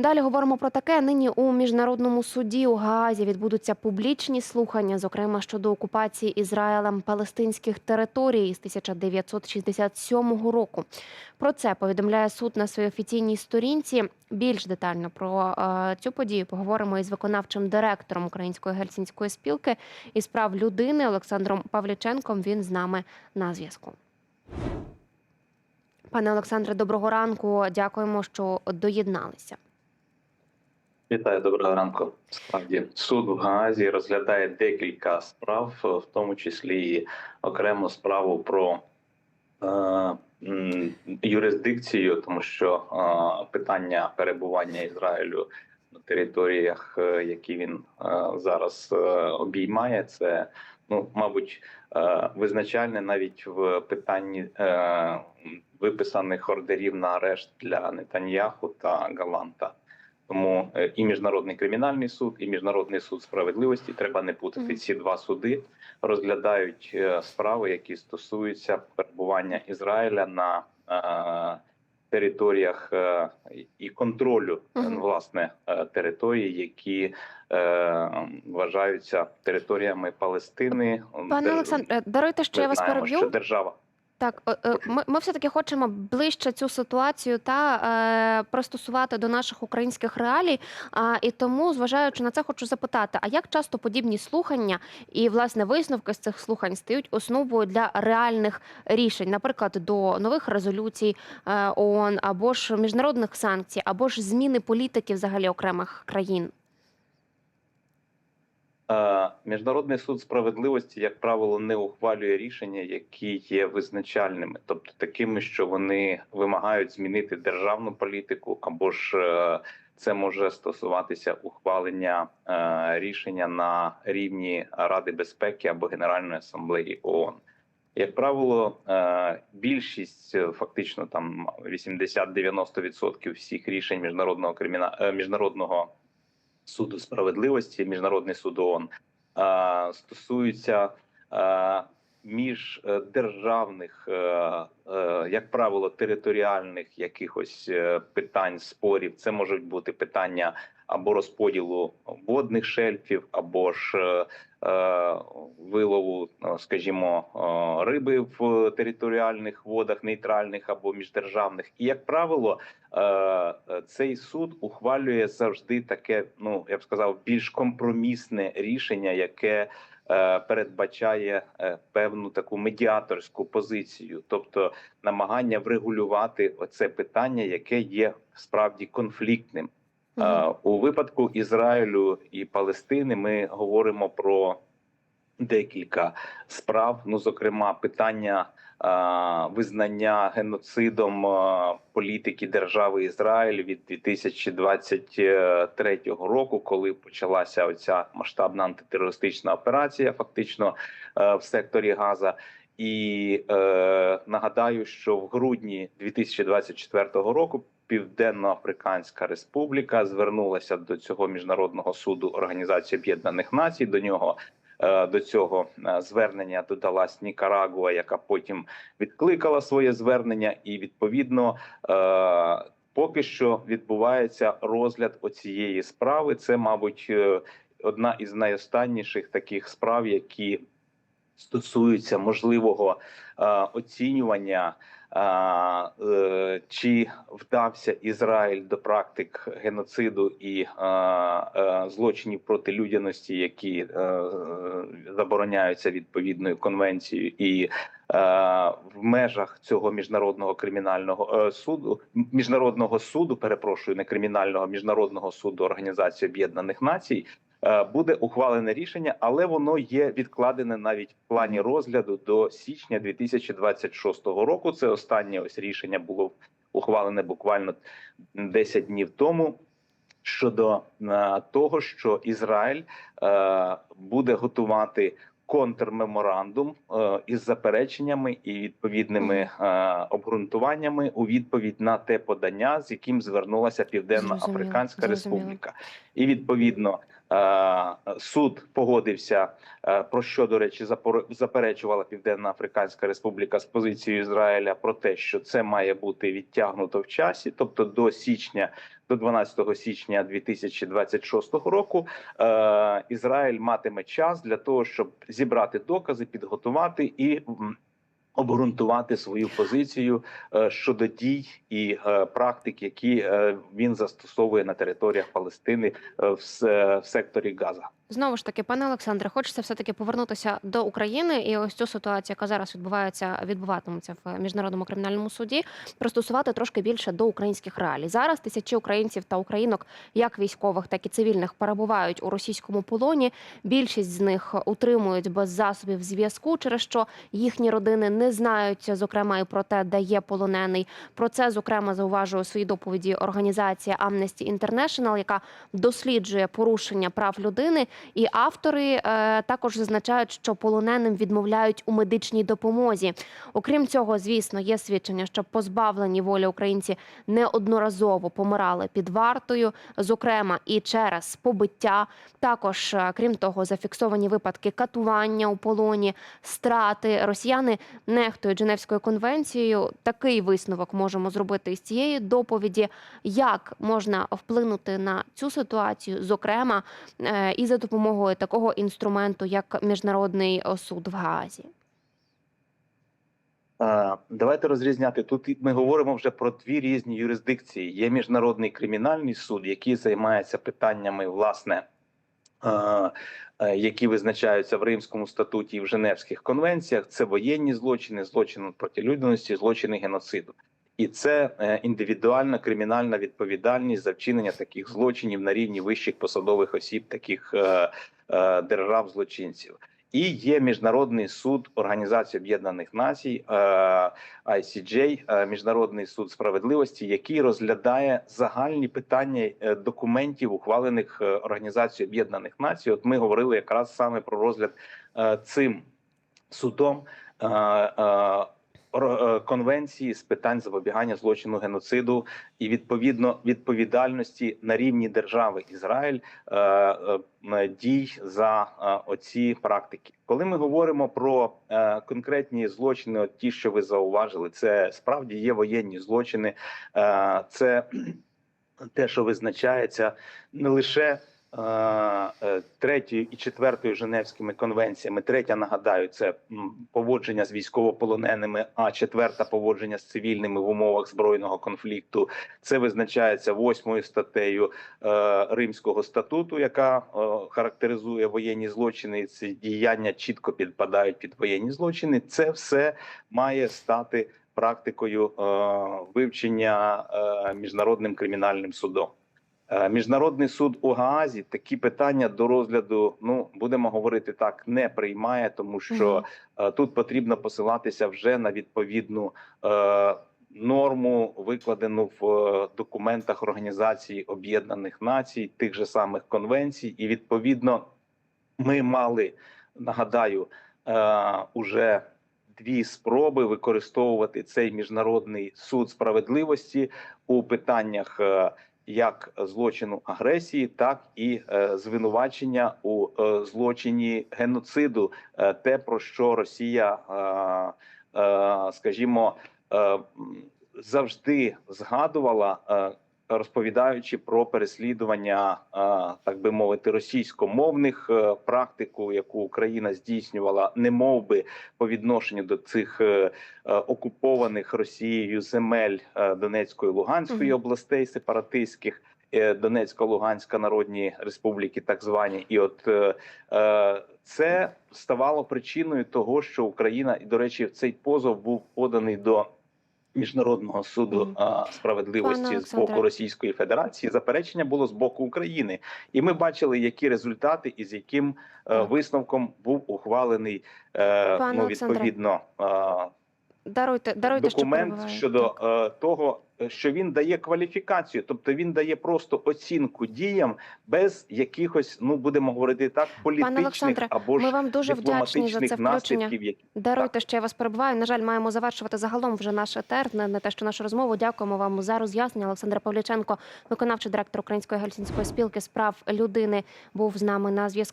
Далі говоримо про таке. Нині у міжнародному суді у Гаазі відбудуться публічні слухання, зокрема щодо окупації Ізраїлем палестинських територій з 1967 року. Про це повідомляє суд на своїй офіційній сторінці. Більш детально про е, цю подію поговоримо із виконавчим директором Української гельсінської спілки із прав людини Олександром Павліченком. Він з нами на зв'язку. Пане Олександре, доброго ранку. Дякуємо, що доєдналися. Вітаю, доброго ранку. Справді суд в Гаазі розглядає декілька справ, в тому числі окрему справу про е, юрисдикцію, тому що е, питання перебування Ізраїлю на територіях, е, які він е, зараз е, обіймає, це ну, мабуть, е, визначальне навіть в питанні е, виписаних ордерів на арешт для Нетаньяху та Галанта. Тому е, і міжнародний кримінальний суд, і міжнародний суд справедливості треба не путати. Ці два суди розглядають е, справи, які стосуються перебування Ізраїля на е, територіях і контролю власне територій, які е, вважаються територіями Палестини. Пане Олександре, даруйте, що ми я вас переб'ю. що держава Так, е, ми, ми все таки хочемо ближче цю ситуацію та е, пристосувати до наших українських реалій. А і тому, зважаючи на це, хочу запитати: а як часто подібні слухання і власне висновки з цих слухань стають основою для реальних рішень, наприклад, до нових резолюцій е, ООН або ж міжнародних санкцій, або ж зміни політики взагалі окремих країн? Е, Міжнародний суд справедливості, як правило, не ухвалює рішення, які є визначальними, тобто такими, що вони вимагають змінити державну політику, або ж е, це може стосуватися ухвалення е, рішення на рівні Ради безпеки або Генеральної асамблеї ООН. Як правило, більшість фактично там 80-90% всіх рішень міжнародного криміна... міжнародного суду справедливості, міжнародний суд ООН, стосуються міждержавних, е, е, як правило, територіальних якихось е, питань, спорів. Це можуть бути питання або розподілу водних шельфів, або ж е, е, вилову, е, скажімо, риби в територіальних водах, нейтральних або міждержавних. І як правило, цей суд ухвалює завжди таке, ну я б сказав, більш компромісне рішення, яке передбачає певну таку медіаторську позицію, тобто намагання врегулювати оце питання, яке є справді конфліктним. У випадку Ізраїлю і Палестини ми говоримо про декілька справ. Ну, зокрема, питання визнання геноцидом політики держави Ізраїль від 2023 року, коли почалася оця масштабна антитерористична операція, фактично е, в секторі Газа. І е, нагадаю, що в грудні 2024 року Південно-Африканська Республіка звернулася до цього міжнародного суду Організації Об'єднаних Націй. До нього е, до цього е, звернення додалась Нікарагуа, яка потім відкликала своє звернення, і відповідно е, поки що відбувається розгляд оцієї справи. Це, мабуть, одна із найостанніших таких справ, які стосуються можливого оцінювання. Е, чи вдався Ізраїль до практик геноциду і е, злочинів проти людяності, які е, забороняються відповідною конвенцією, і в межах цього міжнародного кримінального суду, міжнародного суду, перепрошую, не кримінального міжнародного суду Організації Об'єднаних Націй. Е, Буде ухвалене рішення, але воно є відкладене навіть в плані розгляду до січня 2026 року. Це останнє ось рішення було ухвалене буквально 10 днів тому. Щодо е, того, що Ізраїль е, буде готувати контрмеморандум із запереченнями і відповідними обґрунтуваннями у відповідь на те подання, з яким звернулася Південно Африканська Республіка, і відповідно Суд погодився, е, про що до речі заперечувала Південна Африканська Республіка з позицією Ізраїля про те, що це має бути відтягнуто в часі, тобто до січня, до 12 січня 2026 року. Е, Ізраїль матиме час для того, щоб зібрати докази, підготувати і обґрунтувати свою позицію е, щодо дій і е, практик, які е, він застосовує на територіях Палестини в секторі Газа. Знову ж таки, пане Олександре, хочеться все таки повернутися до України і ось цю ситуацію, яка зараз відбувається, відбуватиметься в міжнародному кримінальному суді, пристосувати трошки більше до українських реалій. Зараз тисячі українців та українок, як військових, так і цивільних, перебувають у російському полоні. Більшість з них утримують без засобів зв'язку, через що їхні родини не знають, зокрема, і про те, де є полонений. Про це зокрема зауважує у своїй доповіді організація Amnesty International, яка досліджує порушення прав людини. І автори е, також зазначають, що полоненим відмовляють у медичній допомозі. Окрім цього, звісно, є свідчення, що позбавлені волі українці неодноразово помирали під вартою, зокрема і через побиття. Також, е, крім того, зафіксовані випадки катування у полоні, страти. Росіяни нехтують Женевською конвенцією. Такий висновок можемо зробити із цієї доповіді. Як можна вплинути на цю ситуацію, зокрема е, і за такого інструменту, як міжнародний е, суд в Гаазі? Давайте розрізняти тут. Ми говоримо вже про дві різні юрисдикції. Є міжнародний кримінальний суд, який займається питаннями власне. Які визначаються в Римському статуті і в Женевських конвенціях, це воєнні злочини, злочини проти людяності, злочини геноциду, і це е, індивідуальна кримінальна відповідальність за вчинення таких злочинів на рівні вищих посадових осіб, таких е, е, держав злочинців. І є міжнародний суд Організації Об'єднаних Націй ICJ, міжнародний суд справедливості, який розглядає загальні питання документів, ухвалених Організацією Об'єднаних Націй. От ми говорили якраз саме про розгляд цим судом. Е, Конвенції з питань запобігання злочину геноциду і відповідно відповідальності на рівні держави Ізраїль е, е, дій за оці практики. Коли ми говоримо про конкретні злочини, от ті, що ви зауважили, це справді є воєнні злочини, це те, що визначається не лише третьою і четвертою Женевськими конвенціями. Третя нагадаю, це поводження з військовополоненими, а четверта поводження з цивільними в умовах збройного конфлікту. Це визначається восьмою статтею е, Римського статуту, яка е, характеризує воєнні злочини. Ці діяння чітко підпадають під воєнні злочини. Це все має стати практикою е, вивчення е, міжнародним кримінальним судом. Е, Міжнародний суд у Гаазі такі питання до розгляду, ну будемо говорити так, не приймає, тому що е, тут потрібно посилатися вже на відповідну е, норму, викладену в е, документах Організації Об'єднаних Націй, тих же самих конвенцій, і відповідно ми мали нагадаю е, уже дві спроби використовувати цей міжнародний суд справедливості у питаннях. Як злочину агресії, так і е, звинувачення у е, злочині геноциду, е, те про що Росія, скажімо, завжди згадувала, розповідаючи про переслідування, так би мовити, російськомовних е, практику, яку Україна здійснювала, не би по відношенню до цих е, е, окупованих Росією земель Донецької Луганської областей сепаратистських. Донецька, Луганська народні республіки, так звані, і от е, це ставало причиною того, що Україна, і до речі, цей позов був поданий до міжнародного суду а, справедливості Пане з боку Російської Федерації. Заперечення було з боку України, і ми бачили, які результати і з яким е, висновком був ухвалений е, ну відповідно. е, Даруйте, даруйте, документ перебиваю. щодо Так. е, того, е, що він дає кваліфікацію, тобто він дає просто оцінку діям без якихось, ну будемо говорити так, політичних Олександре, або Ми вам дуже вдячні за це включення. Які Даруйте, що я вас перебуваю. На жаль, маємо завершувати загалом вже наш етер, не, не те, що нашу розмову. Дякуємо вам за роз'яснення. Олександр Павліченко, виконавчий директор Української гельсінської спілки з прав людини, був з нами на зв'язку.